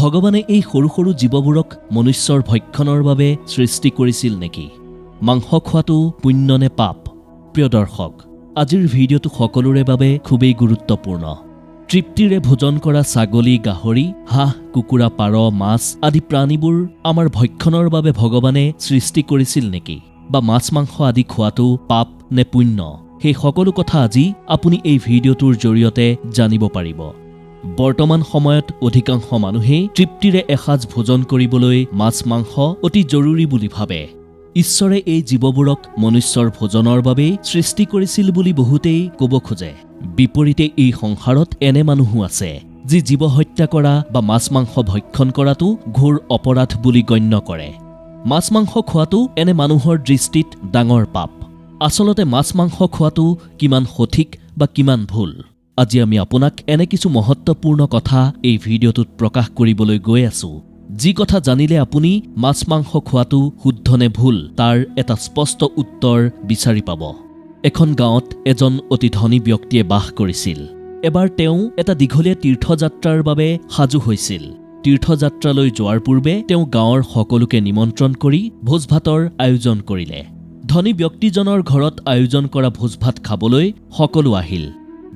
ভগৱানে এই সৰু সৰু জীৱবোৰক মনুষ্যৰ ভক্ষণৰ বাবে সৃষ্টি কৰিছিল নেকি? মাংস খোৱাটো পুণ্য নে পাপ? প্ৰিয় দৰ্শক আজিৰ ভিডিঅ'টো সকলোৰে বাবে খুবেই গুৰুত্বপূৰ্ণ। তৃপ্তিৰে ভোজন কৰা ছাগলী গাহৰি হাঁহ কুকুৰা পাৰ মাছ আদি প্ৰাণীবোৰ আমাৰ ভক্ষণৰ বাবে ভগৱানে সৃষ্টি কৰিছিল নেকি? বা মাছ মাংস আদি খোৱাটো পাপ নে পুণ্য? সেই সকলো কথা আজি আপুনি এই ভিডিঅ'টোৰ জৰিয়তে জানিব পাৰিব। বৰ্তমান সময়ত অধিকাংশ মানুহেই তৃপ্তিৰে এসাঁজ ভোজন কৰিবলৈ মাছ মাংস অতি জৰুৰী বুলি ভাবে। ঈশ্বৰে এই জীৱবোৰক মনুষ্যৰ ভোজনৰ বাবেই সৃষ্টি কৰিছিল বুলি বহুতেই ক'ব খোজে। বিপৰীতে এই সংসাৰত এনে মানুহো আছে যি জীৱ হত্যা কৰা বা মাছ মাংস ভক্ষণ কৰাটো ঘোৰ অপৰাধ বুলি গণ্য কৰে। মাছ মাংস খোৱাটো এনে মানুহৰ দৃষ্টিত ডাঙৰ পাপ। আচলতে মাছ মাংস খোৱাটো কিমান সঠিক বা কিমান ভুল। আজি আমি আপোনাক এনে কিছু মহত্বপূৰ্ণ কথা এই ভিডিঅ'টোত প্ৰকাশ কৰিবলৈ গৈ আছো। যি কথা জানিলে আপুনি মাছ মাংস খোৱাটো শুদ্ধ নে ভুল তাৰ এটা স্পষ্ট উত্তৰ বিচাৰি পাব। এখন গাঁৱত এজন অতি ধনী ব্যক্তিয়ে বাস কৰিছিল। এবাৰ তেওঁ এটা দীঘলীয়া তীৰ্থযাত্ৰাৰ বাবে সাজু হৈছিল। তীৰ্থযাত্ৰালৈ যোৱাৰ পূৰ্বে তেওঁ গাঁৱৰ সকলোকে নিমন্ত্ৰণ কৰি ভোজ ভাতৰ আয়োজন কৰিলে। ধনী ব্যক্তিজনৰ ঘৰত আয়োজন কৰা ভোজ ভাত খাবলৈ সকলো আহিল।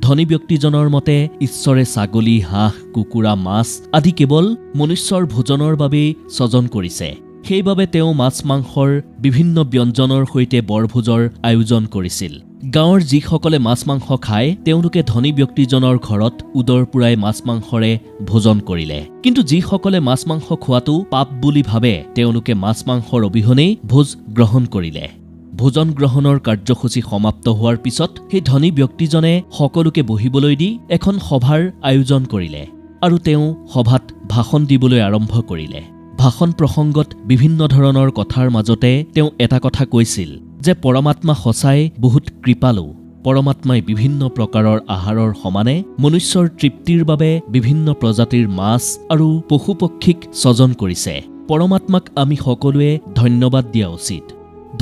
ধনী ব্যক্তিজনৰ মতে, ঈশ্বৰে ছাগলী, হাঁহ, কুকুৰা, মাছ আদি কেৱল মনুষ্যৰ ভোজনৰ বাবেই স্বজন কৰিছে। সেইবাবে তেওঁ মাছ মাংসৰ বিভিন্ন ব্যঞ্জনৰ সৈতে বৰভোজৰ আয়োজন কৰিছিল। গাঁৱৰ যিসকলে মাছ মাংস খায়, তেওঁলোকে ধনী ব্যক্তিজনৰ ঘৰত উদৰ পূৰাই মাছ মাংসৰে ভোজন কৰিলে। কিন্তু যিসকলে মাছ মাংস খোৱাটো পাপ বুলি ভাবে, তেওঁলোকে মাছ মাংসৰ অবিহনেই ভোজ গ্ৰহণ কৰিলে। ভোজন গ্ৰহণৰ কাৰ্যসূচী সমাপ্ত হোৱাৰ পিছত সেই ধনী ব্যক্তিজনে সকলোকে বহিবলৈ দি এখন সভাৰ আয়োজন কৰিলে আৰু তেওঁ সভাত ভাষণ দিবলৈ আৰম্ভ কৰিলে। ভাষণ প্ৰসংগত বিভিন্ন ধৰণৰ কথাৰ মাজতে তেওঁ এটা কথা কৈছিল যে পৰমাত্মা সঁচাই বহুত কৃপালু। পৰমাত্মাই বিভিন্ন প্ৰকাৰৰ আহাৰৰ সমানে মনুষ্যৰ তৃপ্তিৰ বাবে বিভিন্ন প্ৰজাতিৰ মাছ আৰু পশু পক্ষীক স্বজন কৰিছে। পৰমাত্মাক আমি সকলোৱে ধন্যবাদ দিয়া উচিত।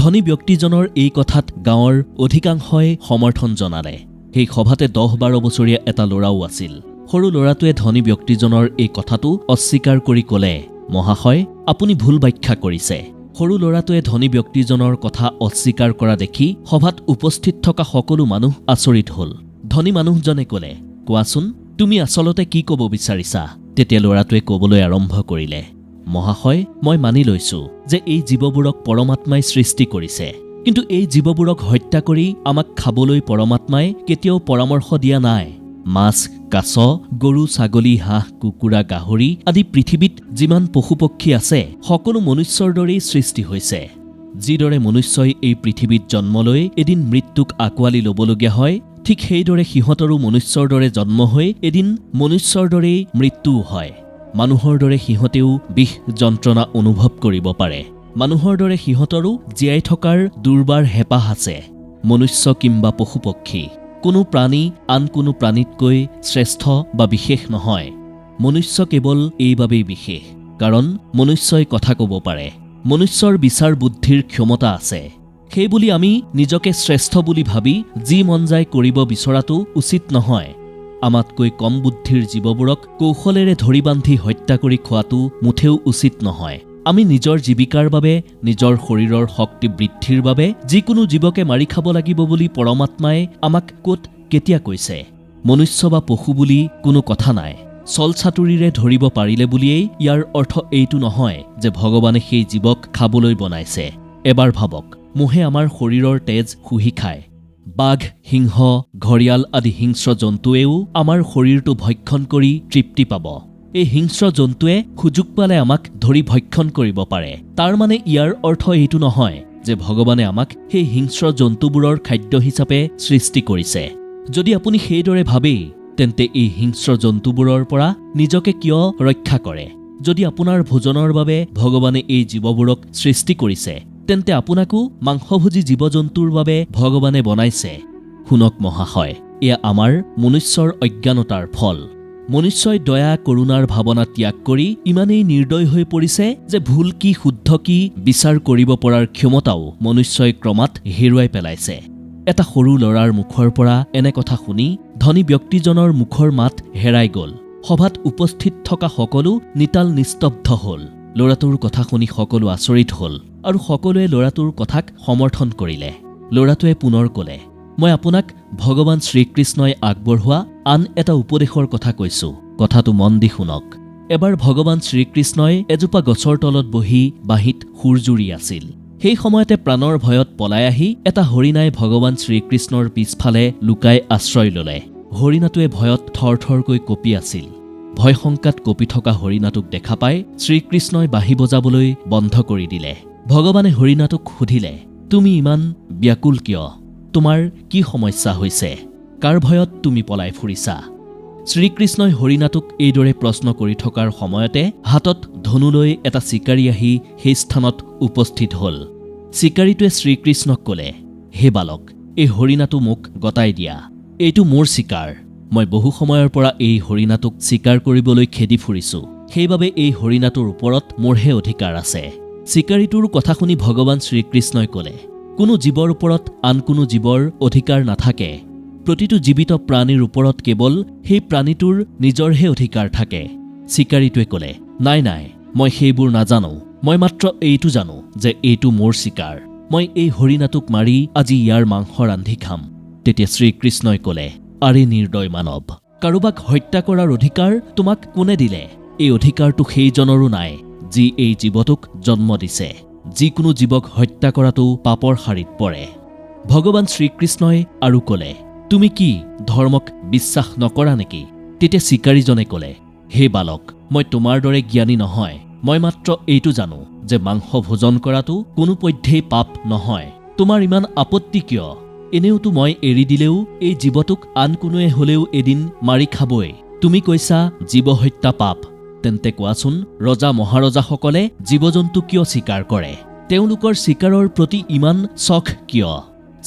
ধনী ব্যক্তিজনৰ এই কথাত গাঁৱৰ অধিকাংশই সমৰ্থন জনালে। সেই সভাতে দহ বাৰ বছৰীয়া এটা ল'ৰাও আছিল। সৰু ল'ৰাটোৱে ধনী ব্যক্তিজনৰ এই কথাটো অস্বীকাৰ কৰি ক'লে, মহাশয়, আপুনি ভুল ব্যাখ্যা কৰিছে। সৰু ল'ৰাটোৱে ধনী ব্যক্তিজনৰ কথা অস্বীকাৰ কৰা দেখি সভাত উপস্থিত থকা সকলো মানুহ আচৰিত হ'ল। ধনী মানুহজনে ক'লে, কোৱাচোন, তুমি আচলতে কি ক'ব বিচাৰিছা? তেতিয়া ল'ৰাটোৱে ক'বলৈ আৰম্ভ কৰিলে মহাশয়, মই মানি লৈছো যে এই জীৱবোৰক পৰমাত্মাই সৃষ্টি কৰিছে। কিন্তু এই জীৱবোৰক হত্যা কৰি আমাক খাবলৈ পৰমাত্মাই কেতিয়াও পৰামৰ্শ দিয়া নাই। মাছ, কাছ, গৰু, ছাগলী, হাঁহ, কুকুৰা, গাহৰি আদি পৃথিৱীত যিমান পশু পক্ষী আছে, সকলো মনুষ্যৰ দৰেই সৃষ্টি হৈছে। যিদৰে মনুষ্যই এই পৃথিৱীত জন্ম লৈ এদিন মৃত্যুক আঁকোৱালি ল'বলগীয়া হয়, ঠিক সেইদৰে সিহঁতৰো মনুষ্যৰ দৰে জন্ম হৈ এদিন মনুষ্যৰ দৰেই মৃত্যুও হয়। মানুহৰ দৰে সিহঁতেও বিষ যন্ত্ৰণা অনুভৱ কৰিব পাৰে। মানুহৰ দৰে সিহঁতৰো জীয়াই থকাৰ দুৰ্বাৰ হেঁপাহ আছে মনুষ্য কিম্বা পশু পক্ষী কোনো প্ৰাণী আন কোনো প্ৰাণীতকৈ শ্ৰেষ্ঠ বা বিশেষ নহয়। মনুষ্য কেৱল এইবাবেই বিশেষ কাৰণ মনুষ্যই কথা ক'ব পাৰে। মনুষ্যৰ বিচাৰ বুদ্ধিৰ ক্ষমতা আছে। সেইবুলি আমি নিজকে শ্ৰেষ্ঠ বুলি ভাবি যি মন যায় কৰিব বিচৰাটো উচিত নহয়। আমাতকৈ কম বুদ্ধিৰ জীৱবোৰক কৌশলেৰে ধৰি বান্ধি হত্যা কৰি খোৱাটো মুঠেও উচিত নহয়। আমি নিজৰ জীৱিকাৰ বাবে, নিজৰ শৰীৰৰ শক্তি বৃদ্ধিৰ বাবে যিকোনো জীৱকে মাৰি খাব লাগিব বুলি পৰমাত্মাই আমাক ক'ত কেতিয়া কৈছে? মনুষ্য বা পশু বুলি কোনো কথা নাই। চল চাতুৰিৰে ধৰিব পাৰিলে বুলিয়েই ইয়াৰ অৰ্থ এইটো নহয় যে ভগৱানে সেই জীৱক খাবলৈ বনাইছে। এবাৰ ভাবক, মোহে আমাৰ শৰীৰৰ তেজ শুহি খায়। বাঘ, সিংহ ঘৰিয়াল আদি হিংস্ৰ জন্তুৱেও আমাৰ শৰীৰটো ভক্ষণ কৰি তৃপ্তি পাব। এই হিংস্ৰ জন্তুৱে সুযোগ পালে আমাক ধৰি ভক্ষণ কৰিব পাৰে। তাৰ মানে ইয়াৰ অৰ্থ এইটো নহয় যে ভগৱানে আমাক সেই হিংস্ৰ জন্তুবোৰৰ খাদ্য হিচাপে সৃষ্টি কৰিছে। যদি আপুনি সেইদৰে ভাবেই, তেন্তে এই হিংস্ৰ জন্তুবোৰৰ পৰা নিজকে কিয় ৰক্ষা কৰে? যদি আপোনাৰ ভোজনৰ বাবে ভগৱানে এই জীৱবোৰক সৃষ্টি কৰিছে তেন্তে আপোনাকো মাংসভোজী জীৱ জন্তুৰ বাবে ভগৱানে বনাইছে। শুনক মহাশয়, এয়া আমাৰ মনুষ্যৰ অজ্ঞানতাৰ ফল। মনুষ্যই দয়া, কৰোণাৰ ভাৱনা ত্যাগ কৰি ইমানেই নিৰ্দয় হৈ পৰিছে যে ভুল কি শুদ্ধ কি বিচাৰ কৰিব পৰাৰ ক্ষমতাও মনুষ্যই ক্ৰমাৎ হেৰুৱাই পেলাইছে। এটা সৰু ল'ৰাৰ মুখৰ পৰা এনে কথা শুনি ধনী ব্যক্তিজনৰ মুখৰ মাত হেৰাই গ'ল। সভাত উপস্থিত থকা সকলো নিতাল নিস্তব্ধ হ'ল। ল'ৰাটোৰ কথা শুনি সকলো আচৰিত হ'ল আৰু সকলোৱে ল'ৰাটোৰ কথাক সমৰ্থন কৰিলে। ল'ৰাটোৱে পুনৰ ক'লে মই আপোনাক ভগৱান শ্ৰীকৃষ্ণই আগবঢ়োৱা আন এটা উপদেশৰ কথা কৈছো। কথাটো মন দি শুনক। এবাৰ ভগৱান শ্ৰীকৃষ্ণই এজোপা গছৰ তলত বহি বাঁহীত সুৰ জুৰি আছিল। সেই সময়তে প্ৰাণৰ ভয়ত পলাই আহি এটা হৰিণাই ভগৱান শ্ৰীকৃষ্ণৰ পিছফালে লুকাই আশ্ৰয় ললে। হৰিণাটোৱে ভয়ত থৰথৰকৈ কঁপি আছিল। ভয় শংকাত কঁপি থকা হৰিণাটোক দেখা পাই শ্ৰীকৃষ্ণই বাঁহী বজাবলৈ বন্ধ কৰি দিলে। ভগৱানে হৰিণাটোক সুধিলে তুমি ইমান ব্যাকুল কিয়? তোমাৰ কি সমস্যা হৈছে? কাৰ ভয়ত তুমি পলাই ফুৰিছা? শ্ৰীকৃষ্ণই হৰিণাটোক এইদৰে প্ৰশ্ন কৰি থকাৰ সময়তে হাতত ধনু লৈ এটা চিকাৰী আহি সেই স্থানত উপস্থিত হ'ল। চিকাৰীটোৱে শ্ৰীকৃষ্ণক ক'লে হে বালক এই হৰিণাটো মোক গতাই দিয়া। এইটো মোৰ চিকাৰ। মই বহু সময়ৰ পৰা এই হৰিণাটোক চিকাৰ কৰিবলৈ খেদি ফুৰিছো। সেইবাবে এই হৰিণাটোৰ ওপৰত মোৰহে অধিকাৰ আছে। চিকাৰীটোৰ কথা শুনি ভগৱান শ্ৰীকৃষ্ণই ক'লে কোনো জীৱৰ ওপৰত আন কোনো জীৱৰ অধিকাৰ নাথাকে। প্ৰতিটো জীৱিত প্ৰাণীৰ ওপৰত কেৱল সেই প্ৰাণীটোৰ নিজৰহে অধিকাৰ থাকে। চিকাৰীটোৱে ক'লে নাই নাই মই সেইবোৰ নাজানো। মই মাত্ৰ এইটো জানো যে এইটো মোৰ চিকাৰ। মই এই হৰিণাটোক মাৰি আজি ইয়াৰ মাংস ৰান্ধি খাম। তেতিয়া শ্ৰীকৃষ্ণই ক'লে আৰে নিৰ্দয় মানৱ। কাৰোবাক হত্যা কৰাৰ অধিকাৰ তোমাক কোনে দিলে? এই অধিকাৰটো সেইজনৰো নাই, যি এই জীৱটোক জন্ম দিছে। যিকোনো জীৱক হত্যা কৰাটো পাপৰ শাৰীত পৰে। ভগৱান শ্ৰীকৃষ্ণই আৰু ক'লে, তুমি কি ধৰ্মক বিশ্বাস নকৰা নেকি? তেতিয়া চিকাৰীজনে ক'লে, হে বালক, মই তোমাৰ দৰে জ্ঞানী নহয়। মই মাত্ৰ এইটো জানো যে মাংস ভোজন কৰাটো কোনোপধ্যেই পাপ নহয়। তোমাৰ ইমান আপত্তি কিয়? এনেওতো মই এৰি দিলেও, এই জীৱটোক আন কোনোৱে হলেও এদিন মাৰি খাবই। তুমি কৈছা, জীৱ হত্যা পাপ। তেন্তে কোৱাচোন, ৰজা মহাৰজাসকলে জীৱ জন্তু কিয় চিকাৰ কৰে? তেওঁলোকৰ চিকাৰৰ প্ৰতি ইমান চখ কিয়?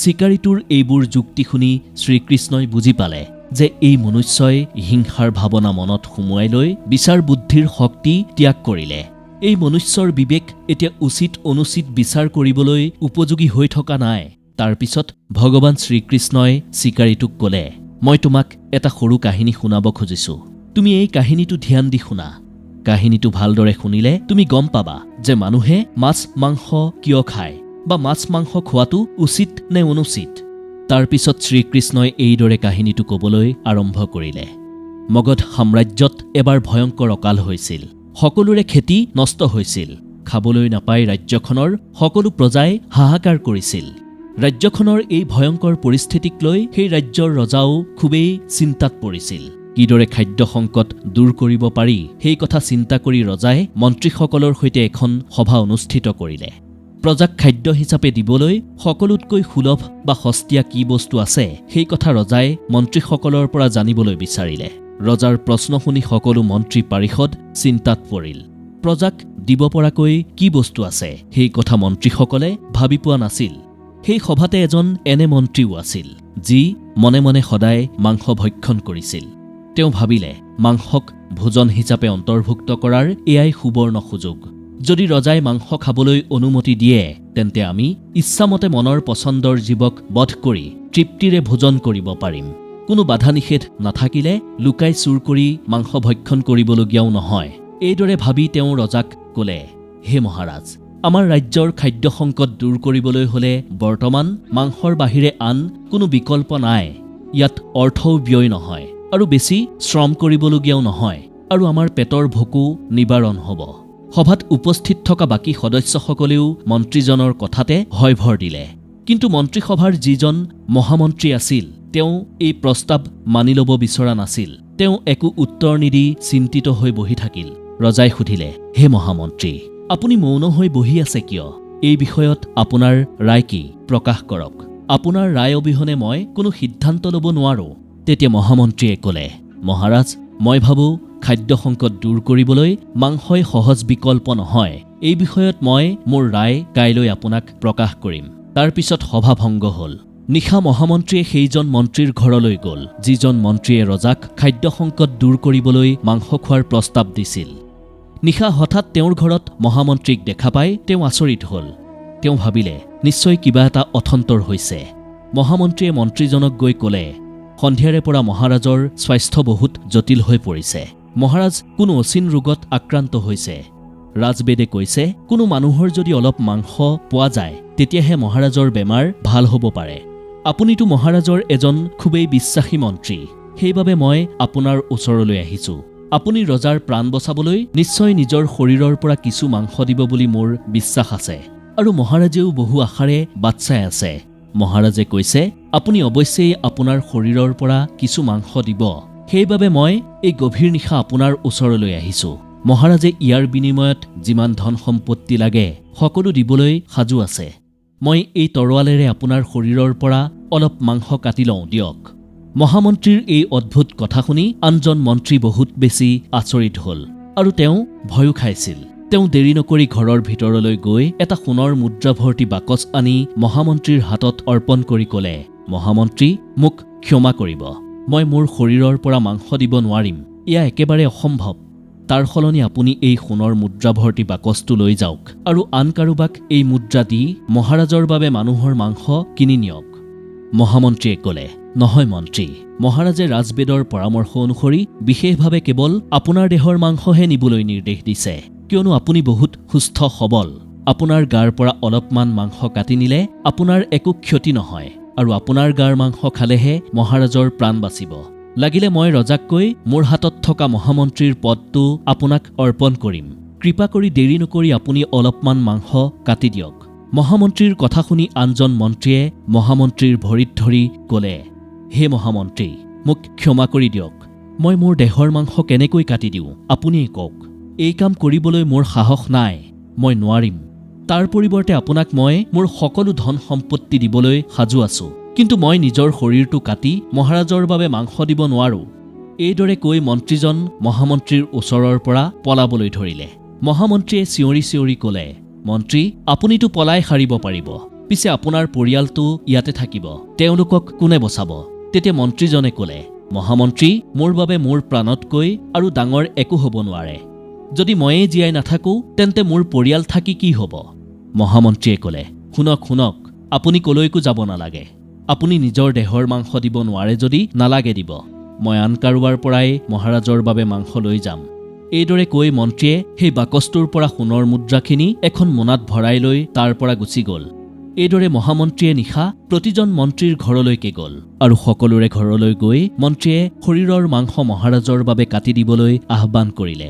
চিকাৰীটোৰ এইবোৰ যুক্তি শুনি শ্ৰীকৃষ্ণই বুজি পালে যে এই মনুষ্যই হিংসাৰ ভাৱনা মনত সুমুৱাই লৈ বিচাৰ বুদ্ধিৰ শক্তি ত্যাগ কৰিলে। এই মনুষ্যৰ বিবেক এতিয়া উচিত অনুচিত বিচাৰ কৰিবলৈ উপযোগী হৈ থকা নাই। তাৰ পিছত ভগৱান শ্ৰীকৃষ্ণই চিকাৰীটোক ক'লে মই তোমাক এটা সৰু কাহিনী শুনাব খুজিছো। তুমি এই কাহিনীটো ধ্যান দি শুনা। কাহিনীটো ভালদৰে শুনিলে তুমি গম পাবা যে মানুহে মাছ মাংস কিয় খায় বা মাছ মাংস খোৱাটো উচিত নে অনুচিত। তাৰ পিছত শ্ৰীকৃষ্ণই এইদৰে কাহিনীটো ক'বলৈ আৰম্ভ কৰিলে। মগধ সাম্ৰাজ্যত এবাৰ ভয়ংকৰ অকাল হৈছিল। সকলোৰে খেতি নষ্ট হৈছিল। খাবলৈ নাপাই ৰাজ্যখনৰ সকলো প্ৰজাই হাহাকাৰ কৰিছিল। ৰাজ্যখনৰ এই ভয়ংকৰ পৰিস্থিতিক লৈ সেই ৰাজ্যৰ ৰজাও খুবেই চিন্তাত পৰিছিল। কিদৰে খাদ্য সংকট দূৰ কৰিব পাৰি সেই কথা চিন্তা কৰি ৰজাই মন্ত্ৰীসকলৰ সৈতে এখন সভা অনুষ্ঠিত কৰিলে। প্ৰজাক খাদ্য হিচাপে দিবলৈ সকলোতকৈ সুলভ বা সস্তীয়া কি বস্তু আছে সেই কথা ৰজাই মন্ত্ৰীসকলৰ পৰা জানিবলৈ বিচাৰিলে। ৰজাৰ প্ৰশ্ন শুনি সকলো মন্ত্ৰী পাৰিষদ চিন্তাত পৰিল। প্ৰজাক দিব পৰাকৈ কি বস্তু আছে সেই কথা মন্ত্ৰীসকলে ভাবি পোৱা নাছিল। সেই সভাতে এজন এনে মন্ত্ৰীও আছিল যি মনে মনে সদায় মাংস ভক্ষণ কৰিছিল। তেওঁ ভাবিলে মাংসক ভোজন হিচাপে অন্তৰ্ভুক্ত কৰাৰ এয়াই সুবৰ্ণ সুযোগ। যদি ৰজাই মাংস খাবলৈ অনুমতি দিয়ে তেন্তে আমি ইচ্ছামতে মনৰ পচন্দৰ জীৱক বধ কৰি তৃপ্তিৰে ভোজন কৰিব পাৰিম। কোনো বাধা নিষেধ নাথাকিলে লুকাই চুৰ কৰি মাংস ভক্ষণ কৰিবলগীয়াও নহয়। এইদৰে ভাবি তেওঁ ৰজাক ক'লে হে মহাৰাজ আমাৰ ৰাজ্যৰ খাদ্য সংকট দূৰ কৰিবলৈ হলে বৰ্তমান মাংসৰ বাহিৰে আন কোনো বিকল্প নাই। ইয়াত অৰ্থও ব্যয় নহয় আৰু বেছি শ্ৰম কৰিবলগীয়াও নহয় আৰু আমাৰ পেটৰ ভোকো নিবাৰণ হ'ব। সভাত উপস্থিত থকা বাকী সদস্যসকলেও মন্ত্ৰীজনৰ কথাতে হয় ভৰ দিলে। কিন্তু মন্ত্ৰীসভাৰ যিজন মহামন্ত্ৰী আছিল, তেওঁ এই প্ৰস্তাৱ মানি ল'ব বিচৰা নাছিল। তেওঁ একো উত্তৰ নিদি চিন্তিত হৈ বহি থাকিল। ৰজাই সুধিলে, হে মহামন্ত্ৰী আপুনি মৌন হৈ বহি আছে কিয়? এই বিষয়ত আপোনাৰ ৰায় কি? প্ৰকাশ কৰক। আপোনাৰ ৰায় অবিহনে মই কোনো সিদ্ধান্ত ল'ব নোৱাৰো তেতিয়া মহামন্ত্ৰীয়ে ক'লে মহাৰাজ মই ভাবোঁ খাদ্য সংকট দূৰ কৰিবলৈ মাংসই সহজ বিকল্প নহয়। এই বিষয়ত মই মোৰ ৰায় কাইলৈ আপোনাক প্ৰকাশ কৰিম। তাৰ পিছত সভা ভংগ হ'ল। নিশা মহামন্ত্ৰীয়ে সেইজন মন্ত্ৰীৰ ঘৰলৈ গ'ল যিজন মন্ত্ৰীয়ে ৰজাক খাদ্য সংকট দূৰ কৰিবলৈ মাংস খোৱাৰ প্ৰস্তাৱ দিছিল। নিশা হঠাৎ তেওঁৰ ঘৰত মহামন্ত্ৰীক দেখা পাই তেওঁ আচৰিত হ'ল। তেওঁ ভাবিলে নিশ্চয় কিবা এটা অথন্তৰ হৈছে। মহামন্ত্ৰীয়ে মন্ত্ৰীজনক গৈ ক'লে সন্ধিয়াৰে পৰা মহাৰাজৰ স্বাস্থ্য বহুত জটিল হৈ পৰিছে। মহাৰাজ কোনো অচিন ৰোগত আক্ৰান্ত হৈছে। ৰাজবেদে কৈছে কোনো মানুহৰ যদি অলপ মাংস পোৱা যায় তেতিয়াহে মহাৰাজৰ বেমাৰ ভাল হ'ব পাৰে। আপুনিতো মহাৰাজৰ এজন খুবেই বিশ্বাসী মন্ত্ৰী। সেইবাবে মই আপোনাৰ ওচৰলৈ আহিছোঁ। আপুনি ৰজাৰ প্ৰাণ বচাবলৈ নিশ্চয় নিজৰ শৰীৰৰ পৰা কিছু মাংস দিব বুলি মোৰ বিশ্বাস আছে। আৰু মহাৰাজেও বহু আশাৰে বাট চাই আছে। মহাৰাজে কৈছে আপুনি অৱশ্যেই আপোনাৰ শৰীৰৰ পৰা কিছু মাংস দিব। সেইবাবে মই এই গভীৰ নিশা আপোনাৰ ওচৰলৈ আহিছোঁ। মহাৰাজে ইয়াৰ বিনিময়ত যিমান ধন সম্পত্তি লাগে সকলো দিবলৈ সাজু আছে। মই এই তৰোৱালেৰে আপোনাৰ শৰীৰৰ পৰা অলপ মাংস কাটি লওঁ দিয়ক। মহামন্ত্ৰীৰ এই অদ্ভুত কথা শুনি আনজন মন্ত্ৰী বহুত বেছি আচৰিত হ'ল আৰু তেওঁ ভয়ো খাইছিল। তেওঁ দেৰি নকৰি ঘৰৰ ভিতৰলৈ গৈ এটা সোণৰ মুদ্ৰা ভৰ্তি বাকচ আনি মহামন্ত্ৰীৰ হাতত অৰ্পণ কৰি ক'লে মহামন্ত্ৰী মোক ক্ষমা কৰিব। মই মোৰ শৰীৰৰ পৰা মাংস দিব নোৱাৰিম। এয়া একেবাৰে অসম্ভৱ। তাৰ সলনি আপুনি এই সোণৰ মুদ্ৰা ভৰ্তি বাকচটো লৈ যাওক আৰু আন কাৰোবাক এই মুদ্ৰা দি মহাৰাজৰ বাবে মানুহৰ মাংস কিনি নিয়ক। মহামন্ত্ৰীয়ে ক'লে নহয় মন্ত্ৰী মহাৰাজে ৰাজবেদৰ পৰামৰ্শ অনুসৰি বিশেষভাৱে কেৱল আপোনাৰ দেহৰ মাংসহে নিবলৈ নিৰ্দেশ দিছে কিয়নো আপুনি বহুত সুস্থ সবল। আপোনাৰ গাৰ পৰা অলপমান মাংস কাটি নিলে আপোনাৰ একো ক্ষতি নহয় আৰু আপোনাৰ গাৰ মাংস খালেহে মহাৰাজৰ প্ৰাণ বাচিব। লাগিলে মই ৰজাককৈ মোৰ হাতত থকা মহামন্ত্ৰীৰ পদটো আপোনাক অৰ্পণ কৰিম। কৃপা কৰি দেৰি নকৰি আপুনি অলপমান মাংস কাটি দিয়ক। মহামন্ত্ৰীৰ কথা শুনি আনজন মন্ত্ৰীয়ে মহামন্ত্ৰীৰ ভৰিত ধৰি ক'লে হে মহামন্ত্ৰী মোক ক্ষমা কৰি দিয়ক। মই মোৰ দেহৰ মাংস কেনেকৈ কাটি দিওঁ আপুনিয়েই কওক। এই কাম কৰিবলৈ মোৰ সাহস নাই মই নোৱাৰিম। তাৰ পৰিৱৰ্তে আপোনাক মই মোৰ সকলো ধন সম্পত্তি দিবলৈ সাজু আছো। কিন্তু মই নিজৰ শৰীৰটো কাটি মহাৰাজৰ বাবে মাংস দিব নোৱাৰো। এইদৰে কৈ মন্ত্ৰীজন মহামন্ত্ৰীৰ ওচৰৰ পৰা পলাবলৈ ধৰিলে। মহামন্ত্ৰীয়ে চিঞৰি চিঞৰি ক'লে মন্ত্ৰী আপুনিতো পলাই সাৰিব পাৰিব। পিছে আপোনাৰ পৰিয়ালটো ইয়াতে থাকিব। তেওঁলোকক কোনে বচাব? তেতিয়া মন্ত্ৰীজনে ক'লে, মহামন্ত্ৰী, মোৰ বাবে মোৰ প্ৰাণতকৈ আৰু ডাঙৰ একো হ'ব নোৱাৰে। যদি ময়েই জীয়াই নাথাকো, তেন্তে মোৰ পৰিয়াল থাকি কি হ'ব? মহামন্ত্ৰীয়ে ক'লে, শুনক শুনক, আপুনি কলৈকো যাব নালাগে। আপুনি নিজৰ দেহৰ মাংস দিব নোৱাৰে যদি নালাগে দিব। মই আন কাৰোবাৰ পৰাই মহাৰাজৰ বাবে মাংস লৈ যাম। এইদৰে কৈ মন্ত্ৰীয়ে সেই বাকচটোৰ পৰা সোণৰ মুদ্ৰাখিনি এখন মোনাত ভৰাই লৈ তাৰ পৰা গুচি গ'ল। এইদৰে মহামন্ত্ৰীয়ে নিশা প্ৰতিজন মন্ত্ৰীৰ ঘৰলৈকে গ'ল আৰু সকলোৰে ঘৰলৈ গৈ মন্ত্ৰীয়ে শৰীৰৰ মাংস মহাৰাজৰ বাবে কাটি দিবলৈ আহ্বান কৰিলে।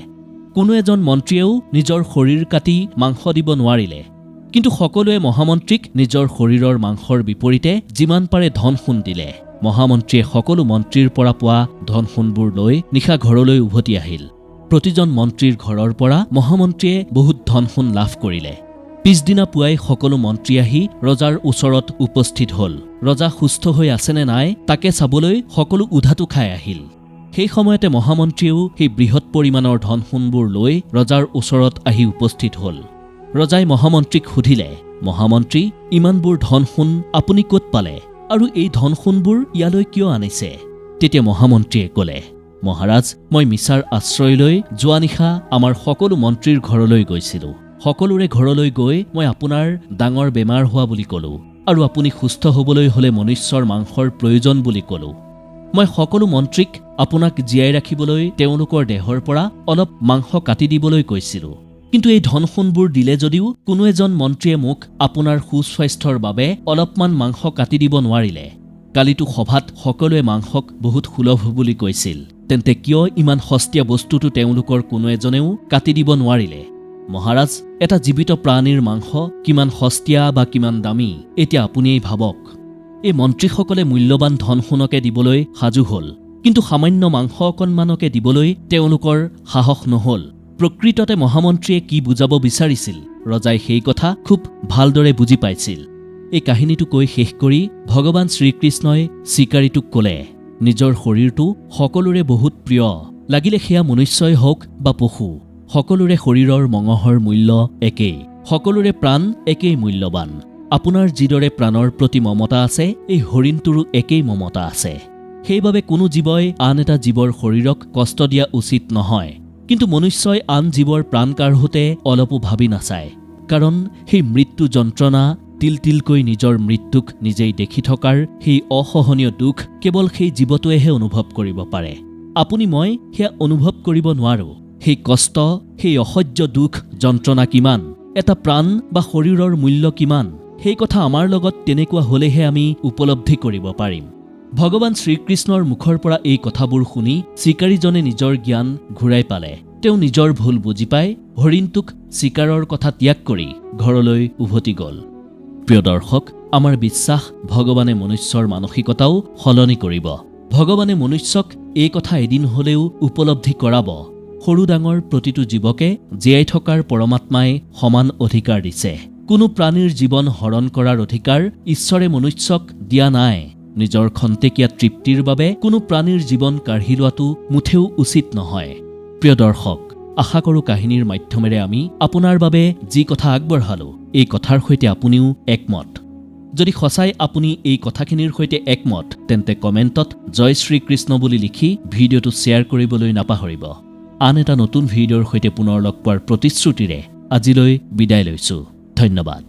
কোনো এজন মন্ত্ৰীয়েও নিজৰ শৰীৰ কাটি মাংস দিব নোৱাৰিলে। কিন্তু সকলোৱে মহামন্ত্ৰীক নিজৰ শৰীৰৰ মাংসৰ বিপৰীতে যিমান পাৰে ধন সোণ দিলে। মহামন্ত্ৰীয়ে সকলো মন্ত্ৰীৰ পৰা পোৱা ধন সোণবোৰ লৈ নিশা ঘৰলৈ উভতি আহিল। প্ৰতিজন মন্ত্ৰীৰ ঘৰৰ পৰা মহামন্ত্ৰীয়ে বহুত ধন সোণ লাভ কৰিলে। পিছদিনা পুৱাই সকলো মন্ত্ৰী আহি ৰজাৰ ওচৰত উপস্থিত হ'ল। ৰজা সুস্থ হৈ আছেনে নাই তাকে চাবলৈ সকলো উধাটো খাই আহিল। সেই সময়তে মহামন্ত্ৰীয়েও সেই বৃহৎ পৰিমাণৰ ধন সোণবোৰ লৈ ৰজাৰ ওচৰত আহি উপস্থিত হ'ল। ৰজাই মহামন্ত্ৰীক সুধিলে মহামন্ত্ৰী ইমানবোৰ ধন সোণ আপুনি ক'ত পালে? আৰু এই ধন সোণবোৰ ইয়ালৈ কিয় আনিছে? তেতিয়া মহামন্ত্ৰীয়ে ক'লে মহাৰাজ মই মিছাৰ আশ্ৰয় লৈ যোৱা নিশা আমাৰ সকলো মন্ত্ৰীৰ ঘৰলৈ গৈছিলোঁ। সকলোৰে ঘৰলৈ গৈ মই আপোনাৰ ডাঙৰ বেমাৰ হোৱা বুলি ক'লো আৰু আপুনি সুস্থ হ'বলৈ হ'লে মনুষ্যৰ মাংসৰ প্ৰয়োজন বুলি ক'লো। মই সকলো মন্ত্ৰীক আপোনাক জীয়াই ৰাখিবলৈ তেওঁলোকৰ দেহৰ পৰা অলপ মাংস কাটি দিবলৈ কৈছিলো। কিন্তু এই ধন সোণবোৰ দিলে যদিও কোনো এজন মন্ত্ৰীয়ে মোক আপোনাৰ সুস্বাস্থ্যৰ বাবে অলপমান মাংস কাটি দিব নোৱাৰিলে। কালিতো সভাত সকলোৱে মাংসক বহুত সুলভ বুলি কৈছিল। তেন্তে কিয় ইমান সস্তীয়া বস্তুটো তেওঁলোকৰ কোনো এজনেও কাটি দিব নোৱাৰিলে? মহাৰাজ এটা জীৱিত প্ৰাণীৰ মাংস কিমান সস্তীয়া বা কিমান দামী এতিয়া আপুনিয়েই ভাবক। এই মন্ত্ৰীসকলে মূল্যৱান ধন সোণকে দিবলৈ সাজু হ'ল কিন্তু সামান্য মাংস অকণমানকে দিবলৈ তেওঁলোকৰ সাহস নহ'ল। প্ৰকৃততে মহামন্ত্ৰীয়ে কি বুজাব বিচাৰিছিল ৰজাই সেই কথা খুব ভালদৰে বুজি পাইছিল। এই কাহিনীটো কৈ শেষ কৰি ভগৱান শ্ৰীকৃষ্ণই চিকাৰীটোক ক'লে, নিজৰ শৰীৰটো সকলোৰে বহুত প্ৰিয়। লাগিলে সেয়া মনুষ্যই হওক বা পশু, সকলোৰে শৰীৰৰ মঙহৰ মূল্য একেই, সকলোৰে প্ৰাণ একেই মূল্যৱান আপোনাৰ যিদৰে প্ৰাণৰ প্ৰতি মমতা আছে, এই হৰিণটোৰো একেই মমতা আছে। সেইবাবে কোনো জীৱই আন এটা জীৱৰ শৰীৰক কষ্ট দিয়া উচিত নহয়। কিন্তু মনুষ্যই আন জীৱৰ প্ৰাণ কাঢ়োতে অলপো ভাবি নাচায়। কাৰণ সেই মৃত্যু যন্ত্ৰণা তিল তিলকৈ নিজৰ মৃত্যুক নিজেই দেখি থকাৰ সেই অসহনীয় দুখ কেৱল সেই জীৱটোৱেহে অনুভৱ কৰিব পাৰে। আপুনি মই সেয়া অনুভৱ কৰিব নোৱাৰো। সেই কষ্ট, সেই অসহ্য দুখ, যন্ত্ৰণা কিমান? এটা প্ৰাণ বা শৰীৰৰ মূল্য কিমান? সেই কথা আমাৰ লগত তেনেকুৱা হলেহে আমি উপলব্ধি কৰিব পাৰিম। ভগৱান শ্ৰীকৃষ্ণৰ মুখৰ পৰা এই কথাবোৰ শুনি চিকাৰীজনে নিজৰ জ্ঞান ঘূৰাই পালে। তেওঁ নিজৰ ভুল বুজি পাই হৰিণটোক চিকাৰৰ কথা ত্যাগ কৰি ঘৰলৈ উভতি গ'ল। প্ৰিয় দৰ্শক আমাৰ বিশ্বাস ভগৱানে মনুষ্যৰ মানসিকতাও সলনি কৰিব। ভগৱানে মনুষ্যক এই কথা এদিন হলেও উপলব্ধি কৰাব। সৰু ডাঙৰ প্ৰতিটো জীৱকে জীয়াই থকাৰ পৰমাত্মাই সমান অধিকাৰ দিছে। কোনো প্ৰাণীৰ জীৱন হৰণ কৰাৰ অধিকাৰ ঈশ্বৰে মনুষ্যক দিয়া নাই। নিজৰ খন্তেকীয়া তৃপ্তিৰ বাবে কোনো প্ৰাণীৰ জীৱন কাঢ়ি লোৱাটো মুঠেও উচিত নহয়। প্ৰিয় দৰ্শক আশা কৰোঁ কাহিনীৰ মাধ্যমেৰে আমি আপোনাৰ বাবে যি কথা আগবঢ়ালোঁ, এই কথাৰ সৈতে আপুনিও একমত। যদি সঁচাই আপুনি এই কথাখিনিৰ সৈতে একমত, তেন্তে কমেণ্টত জয় শ্ৰীকৃষ্ণ বুলি লিখি ভিডিঅ'টো শ্বেয়াৰ কৰিবলৈ নাপাহৰিব। আন এটা নতুন ভিডিঅ'ৰ সৈতে পুনৰ লগ পোৱাৰ প্ৰতিশ্ৰুতিৰে আজিলৈ বিদায় লৈছোঁ। ধন্যবাদ।